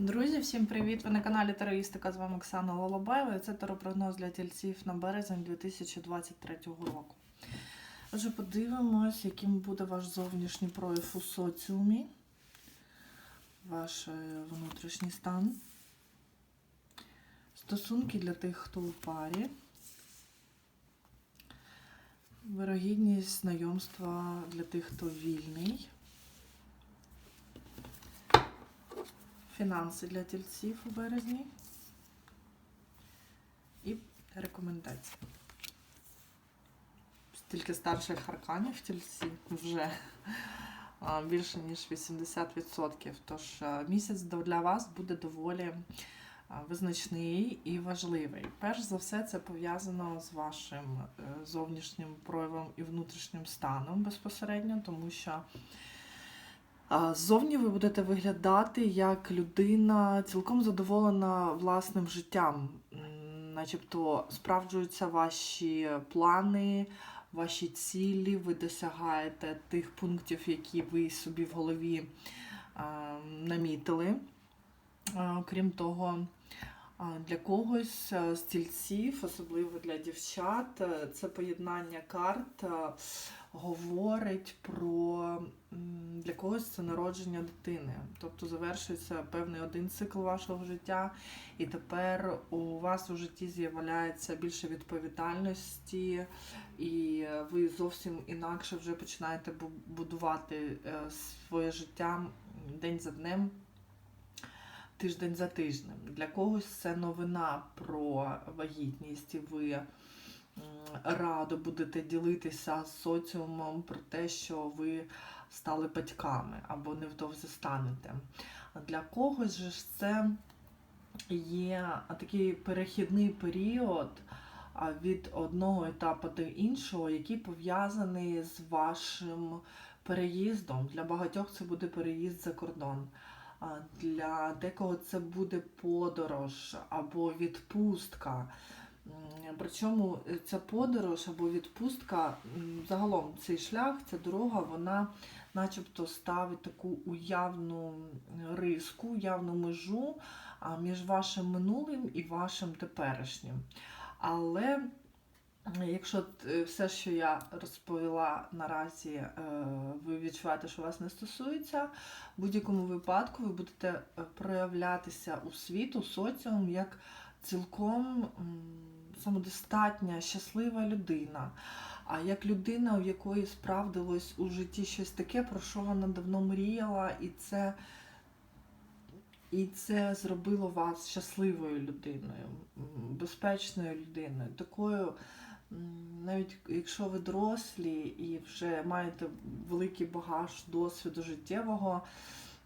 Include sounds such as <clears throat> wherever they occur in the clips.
Друзі, всім привіт! Ви на каналі Тароїстика. З вами Оксана Лолобаєва. І Це таропрогноз для тільців на березень 2023 року. Отже, подивимось, яким буде ваш зовнішній прояв у соціумі, ваш е, внутрішній стан. Стосунки для тих, хто у парі. Вирогідність знайомства для тих, хто вільний. Фінанси для тільців у березні. І рекомендації. Стільки старших арканів тільці вже більше ніж 80%. Тож місяць для вас буде доволі визначний і важливий. Перш за все, це пов'язано з вашим е, зовнішнім проявом і внутрішнім станом безпосередньо, тому що Ззовні ви будете виглядати як людина цілком задоволена власним життям, начебто справджуються ваші плани, ваші цілі, ви досягаєте тих пунктів, які ви собі в голові намітили. Крім того, для когось з тільців, особливо для дівчат, це поєднання карт говорить про для когось це народження дитини. Тобто завершується певний один цикл вашого життя, і тепер у вас у житті з'являється більше відповідальності, і ви зовсім інакше вже починаєте будувати е, своє життя день за днем. Тиждень за тижнем. Для когось це новина про вагітність, і ви радо будете ділитися з соціумом про те, що ви стали батьками або невдовзі станете. Для когось же це є такий перехідний період від одного етапу до іншого, який пов'язаний з вашим переїздом. Для багатьох це буде переїзд за кордон. Для декого це буде подорож або відпустка. Причому е, ця подорож або відпустка, загалом цей шлях, ця дорога, вона начебто ставить таку уявну риску, уявну межу між вашим минулим і вашим теперішнім. Але якщо е, все, що я розповіла наразі, е, ви відчуваєте, що вас не стосується, в будь-якому випадку ви будете проявлятися у світ, у соціум як цілком самодостатня, щаслива людина. А як людина, у якої справдилось у житті щось таке, про що вона давно мріяла, і це, і це зробило вас щасливою людиною, безпечною людиною, такою. Навіть якщо ви дорослі і вже маєте великий багаж досвіду життєвого,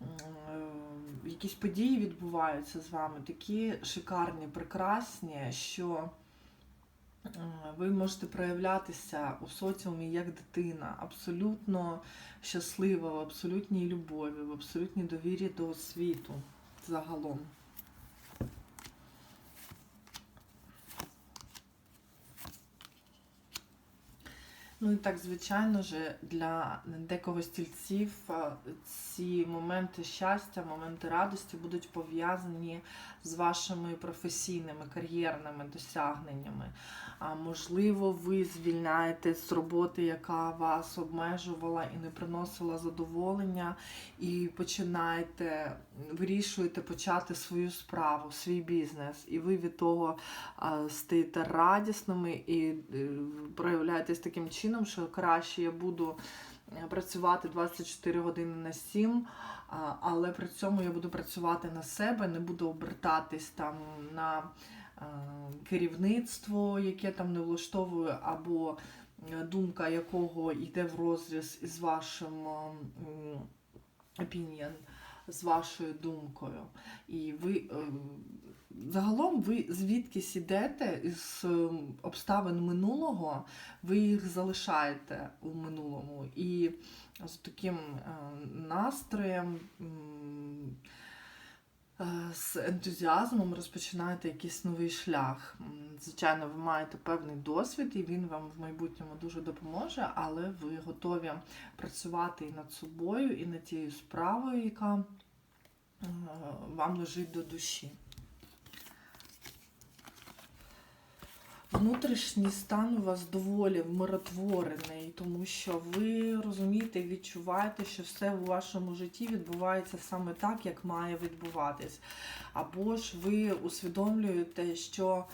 е, якісь події відбуваються з вами, такі шикарні, прекрасні, що ви можете проявлятися у соціумі як дитина, абсолютно щаслива, в абсолютній любові, в абсолютній довірі до світу загалом. Ну і так, звичайно ж, для декого стільців ці моменти щастя, моменти радості будуть пов'язані з вашими професійними кар'єрними досягненнями. А можливо, ви звільняєтесь з роботи, яка вас обмежувала і не приносила задоволення, і починаєте, вирішуєте почати свою справу, свій бізнес, і ви від того стаєте радісними і е, проявляєтесь таким чином, що краще я буду працювати 24 години на 7, але при цьому я буду працювати на себе, не буду обертатись там на е, керівництво, яке там не влаштовує, або е, думка якого йде в розріз із вашим opinion, з вашою думкою. І ви е, загалом ви звідкись ідете із е, обставин минулого, ви їх залишаєте у минулому. І з таким е, настроєм. е, З ентузіазмом розпочинаєте якийсь новий шлях. Звичайно, ви маєте певний досвід, і він вам в майбутньому дуже допоможе, але ви готові працювати і над собою, і над тією справою, яка е, вам лежить до душі. Внутрішній стан у вас доволі вмиротворений, тому що ви розумієте, відчуваєте, що все у вашому житті відбувається саме так, як має відбуватись. Або ж ви усвідомлюєте, що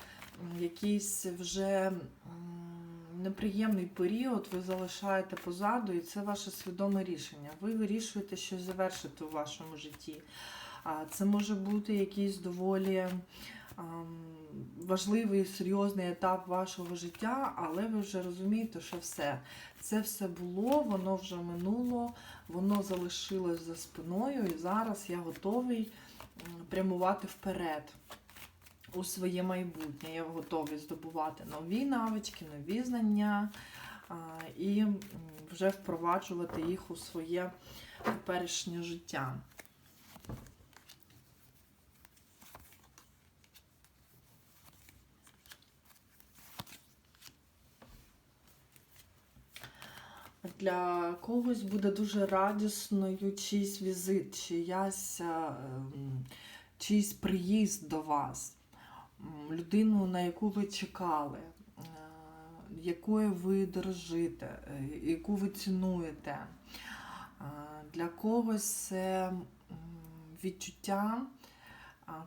якийсь вже неприємний період ви залишаєте позаду, і це ваше свідоме рішення. Ви вирішуєте щось завершити у вашому житті. Це може бути якийсь доволі важливий серйозний етап вашого життя, але ви вже розумієте, що все. Це все було, воно вже минуло, воно залишилось за спиною, і зараз я готовий прямувати вперед у своє майбутнє. Я готовий здобувати нові навички, нові знання і вже впроваджувати їх у своє теперішнє життя. Для когось буде дуже радісною чийсь візит, чиясь, е, чийсь приїзд до вас, людину, на яку ви чекали, е, якою ви дорожите, е, яку ви цінуєте. Для когось це відчуття,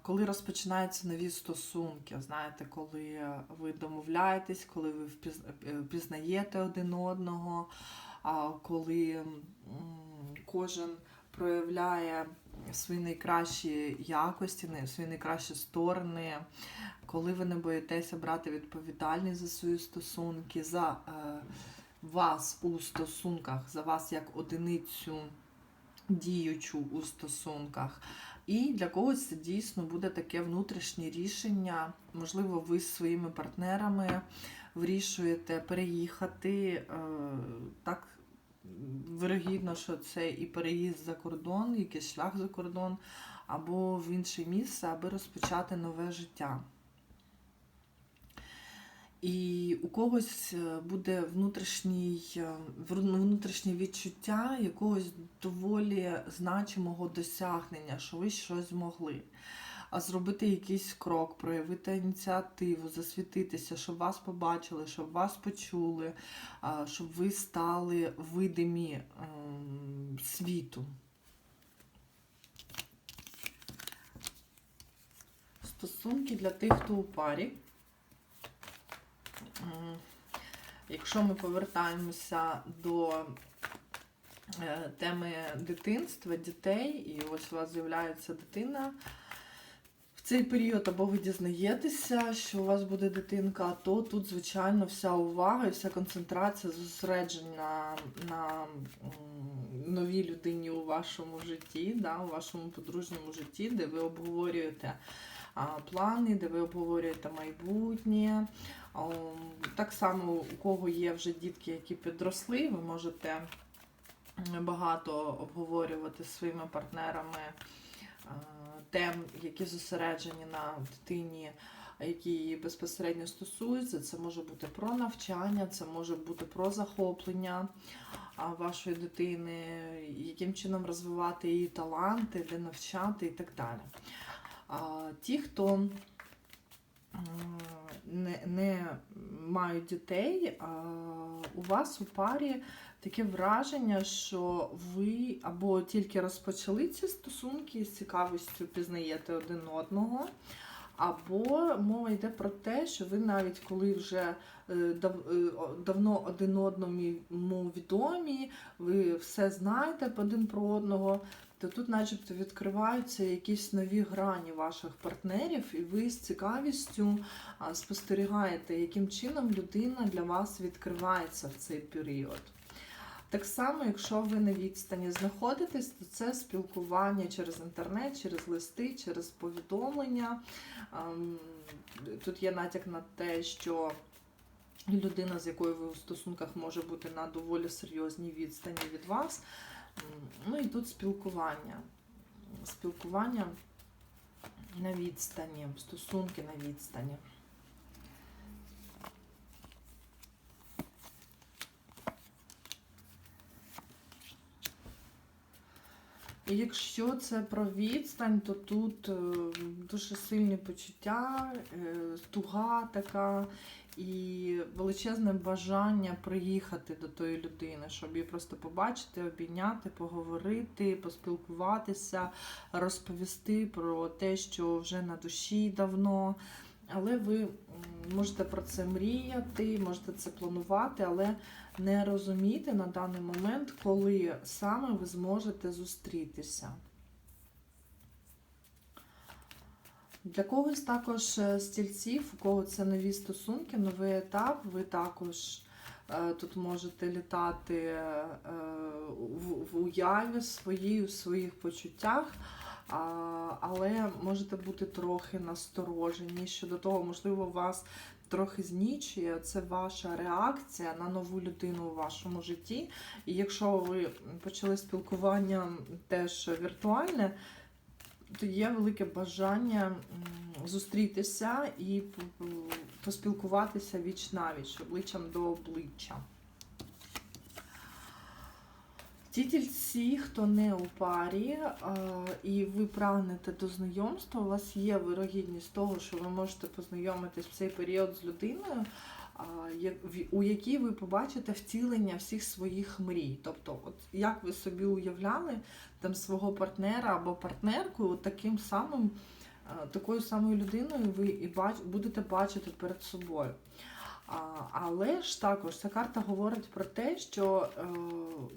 коли розпочинаються нові стосунки. Знаєте, коли ви домовляєтесь, коли ви впізнаєте один одного, коли кожен проявляє свої найкращі якості, свої найкращі сторони, коли ви не боїтеся брати відповідальність за свої стосунки, за е, вас у стосунках, за вас як одиницю діючу у стосунках. І для когось це дійсно буде таке внутрішнє рішення. Можливо, ви з своїми партнерами вирішуєте переїхати. е, Так вирогідно, що це і переїзд за кордон, якийсь шлях за кордон, або в інше місце, аби розпочати нове життя. І у когось е, буде внутрішній, е, внутрішнє відчуття якогось доволі значимого досягнення, що ви щось змогли. А зробити якийсь крок, проявити ініціативу, засвітитися, щоб вас побачили, щоб вас почули, щоб ви стали видимі ем, світу. Стосунки для тих, хто у парі. Якщо ми повертаємося до е, теми дитинства, дітей, і ось у вас з'являється дитина цей період, або ви дізнаєтеся, що у вас буде дитинка, то тут, звичайно, вся увага і вся концентрація зосереджена на новій людині у вашому житті, да, у вашому подружньому житті, де ви обговорюєте плани, де ви обговорюєте майбутнє. Так само, у кого є вже дітки, які підросли, ви можете багато обговорювати зі своїми партнерами тем, які зосереджені на дитині, які її безпосередньо стосуються. Це може бути про навчання, це може бути про захоплення вашої дитини, яким чином розвивати її таланти, де навчати і так далі. Ті, хто не, не мають дітей, у вас у парі таке враження, що ви або тільки розпочали ці стосунки з цікавістю пізнаєте один одного, або мова йде про те, що ви навіть коли вже е, дав- е, давно один одному відомі, ви все знаєте один про одного, то тут, начебто, відкриваються якісь нові грані ваших партнерів, і ви з цікавістю спостерігаєте, яким чином людина для вас відкривається в цей період. Так само, якщо ви на відстані знаходитесь, то це спілкування через інтернет, через листи, через повідомлення. Тут є натяк на те, що людина, з якою ви у стосунках може бути на доволі серйозній відстані від вас. Ну і тут спілкування. Спілкування на відстані, стосунки на відстані. Якщо це про відстань, то тут е, дуже сильні почуття, е, туга така і величезне бажання приїхати до тої людини, щоб її просто побачити, обійняти, поговорити, поспілкуватися, розповісти про те, що вже на душі давно. Але ви можете про це мріяти, можете це планувати, але не розуміти на даний момент, коли саме ви зможете зустрітися. Для когось також е, стільців, у кого це нові стосунки, новий етап, ви також е, тут можете літати е, в, уяві своїй, у своїх почуттях, але можете бути трохи насторожені щодо того, можливо, вас трохи знічує. Це ваша реакція на нову людину у вашому житті. І якщо ви почали спілкування теж віртуальне, то є велике бажання зустрітися і поспілкуватися віч навіч, обличчям до обличчя. Ті тільці, хто не у парі, а, і ви прагнете до знайомства, у вас є вирогідність того, що ви можете познайомитись в цей період з людиною, у якій ви побачите втілення всіх своїх мрій. Тобто, от як ви собі уявляли там свого партнера або партнерку, от таким самим, е, такою самою людиною ви і будете бачити перед собою. Але ж також ця карта говорить про те, що е,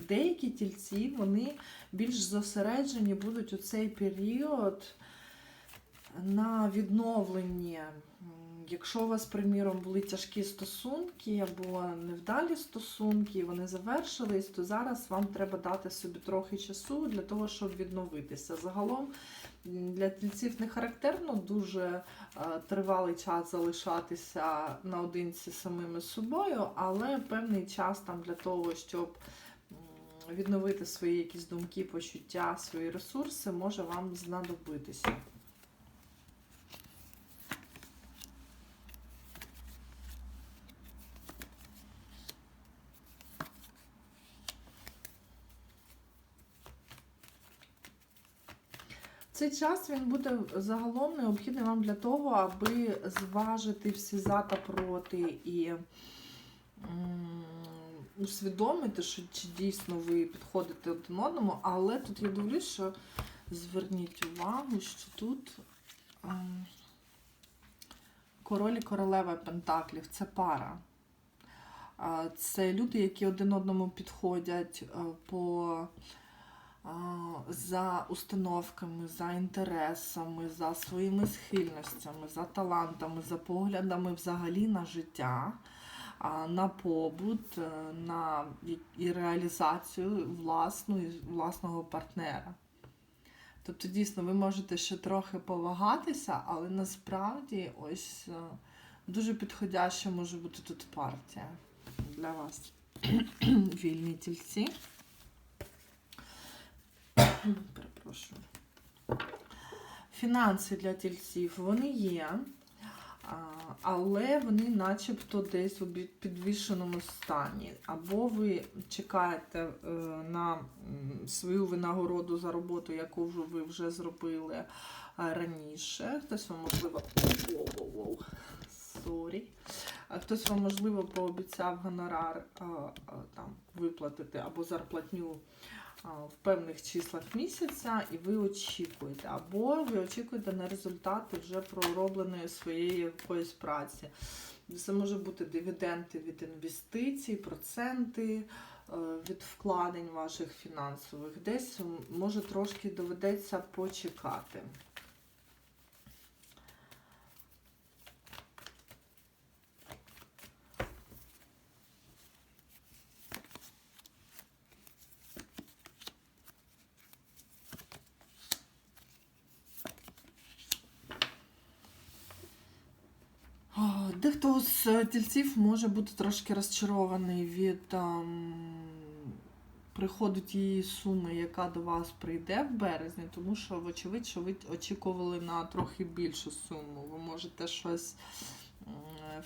деякі тільці вони більш зосереджені будуть у цей період на відновленні. Якщо у вас, приміром, були тяжкі стосунки або невдалі стосунки, вони завершились, то зараз вам треба дати собі трохи часу для того, щоб відновитися. Загалом для тільців не характерно дуже е, тривалий час залишатися наодинці самими собою, але певний час там для того, щоб відновити свої якісь думки, почуття, свої ресурси, може вам знадобитися. Цей час він буде загалом необхідний вам для того, аби зважити всі за та проти і усвідомити, що чи дійсно ви підходите один одному. Але тут я дивлюсь, що зверніть увагу, що тут ем, король і королева Пентаклів це пара. Це люди, які один одному підходять е, по за установками, за інтересами, за своїми схильностями, за талантами, за поглядами взагалі на життя, на побут, е, на і- реалізацію власну, і власного партнера. Тобто, дійсно, ви можете ще трохи повагатися, але насправді ось е, дуже підходяща може бути тут партія для вас. <clears throat> Вільні тільці. Перепрошую. Фінанси для тільців вони є, але вони начебто десь у підвішеному стані. Або ви чекаєте е, на свою винагороду за роботу, яку ви вже зробили е, раніше. Хтось вам можливо. Сорі. Хтось вам, можливо, пообіцяв гонорар а, там, виплатити або зарплатню в певних числах місяця, і ви очікуєте. Або ви очікуєте на результати вже проробленої своєї якоїсь праці. Це може бути дивіденди від інвестицій, проценти е, від вкладень ваших фінансових. Десь може трошки доведеться почекати. А, Дехто з е, тільців може бути трошки розчарований від ем, приходу тієї суми, яка до вас прийде в березні, тому що, вочевидь, що ви очікували на трохи більшу суму. Ви можете щось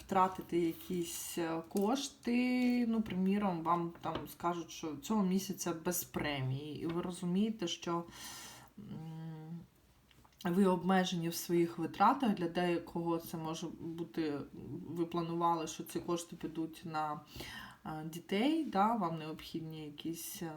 втратити якісь е, кошти. Ну, приміром, вам там скажуть, що цього місяця без премії, і ви розумієте, що. Ви обмежені в своїх витратах. Для деякого це може бути, ви планували, що ці кошти підуть на е, дітей, да, вам необхідні якісь е,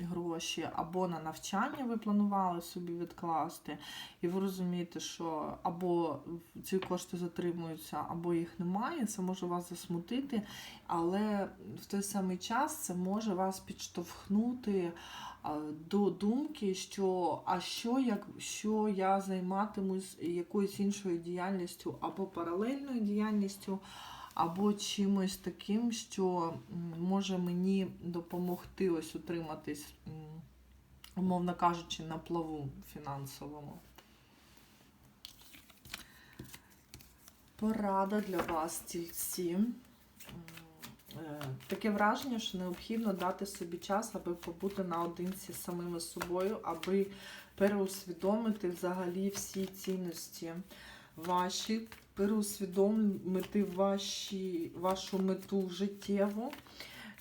гроші, або на навчання ви планували собі відкласти, і ви розумієте, що або ці кошти затримуються, або їх немає. Це може вас засмутити, але в той самий час це може вас підштовхнути до думки, що а що, як, що я займатимусь якоюсь іншою діяльністю або паралельною діяльністю, або чимось таким, що може мені допомогти ось утриматись, умовно кажучи, на плаву фінансовому. Порада для вас, тільці. Е, Таке враження, що необхідно дати собі час, аби побути наодинці з самими собою, аби переусвідомити взагалі всі цінності ваші, переусвідомити ваші, вашу мету життєву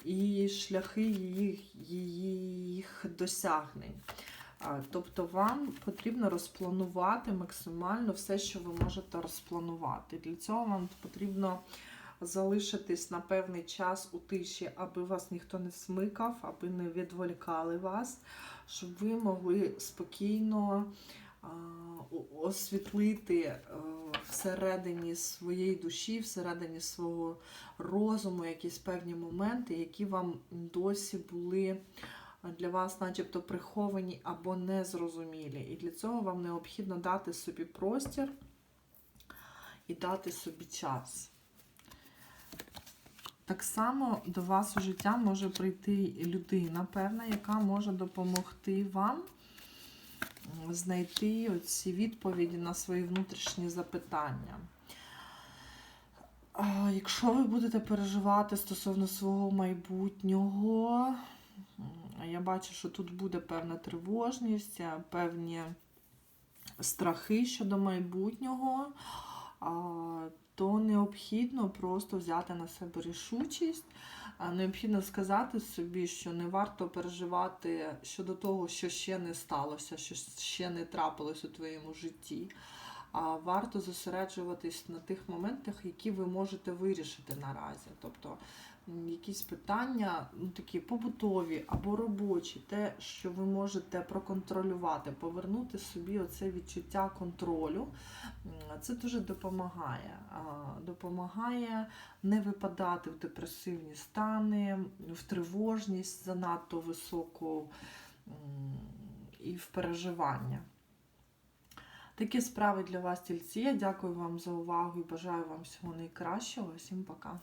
і шляхи її, їх досягнень. Тобто вам потрібно розпланувати максимально все, що ви можете розпланувати. Для цього вам потрібно залишитись на певний час у тиші, аби вас ніхто не смикав, аби не відволікали вас, щоб ви могли спокійно освітлити е, всередині своєї душі, всередині свого розуму якісь певні моменти, які вам досі були для вас, начебто, приховані або незрозумілі. І для цього вам необхідно дати собі простір і дати собі час. Так само до вас у життя може прийти людина, певна, яка може допомогти вам знайти оці відповіді на свої внутрішні запитання. Якщо ви будете переживати стосовно свого майбутнього, я бачу, що тут буде певна тривожність, е, певні страхи щодо майбутнього, то необхідно просто взяти на себе рішучість. Необхідно сказати собі, що не варто переживати щодо того, що ще не сталося, що ще не трапилось у твоєму житті. А варто зосереджуватись на тих моментах, які ви можете вирішити наразі. Тобто якісь питання, ну такі побутові або робочі, те, що ви можете проконтролювати, повернути собі оце відчуття контролю. Це дуже допомагає. Допомагає не випадати в депресивні стани, в тривожність занадто високу і в переживання. Такі справи для вас, тільці. Я дякую вам за увагу і бажаю вам всього найкращого. Всім пока.